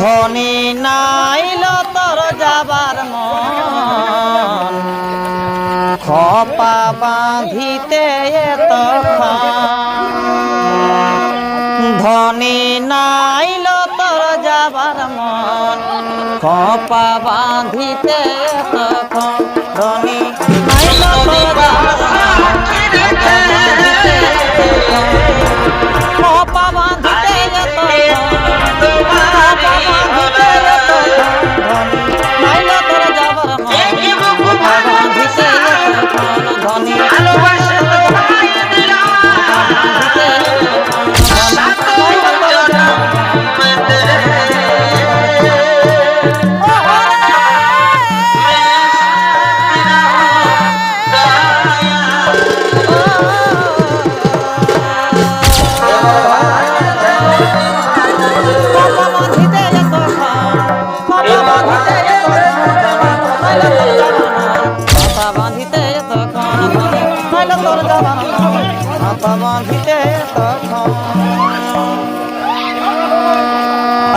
ধনী নাইল তোর যাবার মন। খপা বাঁধিতে তখন ধনী নাইল তোর যাবার মন। খপা বাঁধিতে তখন ধনী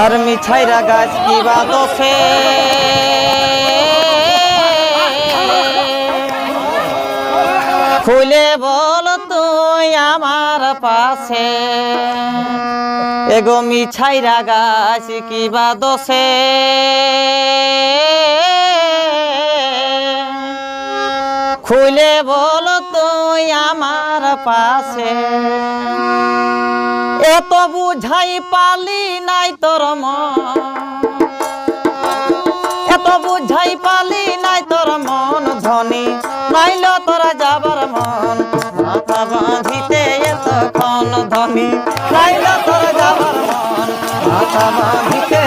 আর মিছাইরা গাছ কিবা দোষে? খুলে বল তুই আমার পাশে। এগো মিছাইরা গাছ কিবা দোষে? খুলে বল আমার পাশে। এত বুঝাই পালি নাই তোর এত বুঝাই পালি নাই তোর মন, ধনী নাইল তোরা যাবার মন। মাথা বাঁধিতে ধনী নাইল তোরা যাবার মন। মাথা বাঁধিতে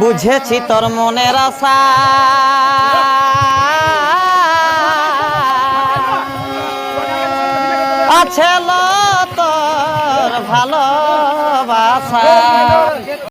বুঝেছি তোর মনের আশা। আছে তোর ভালোবাসা।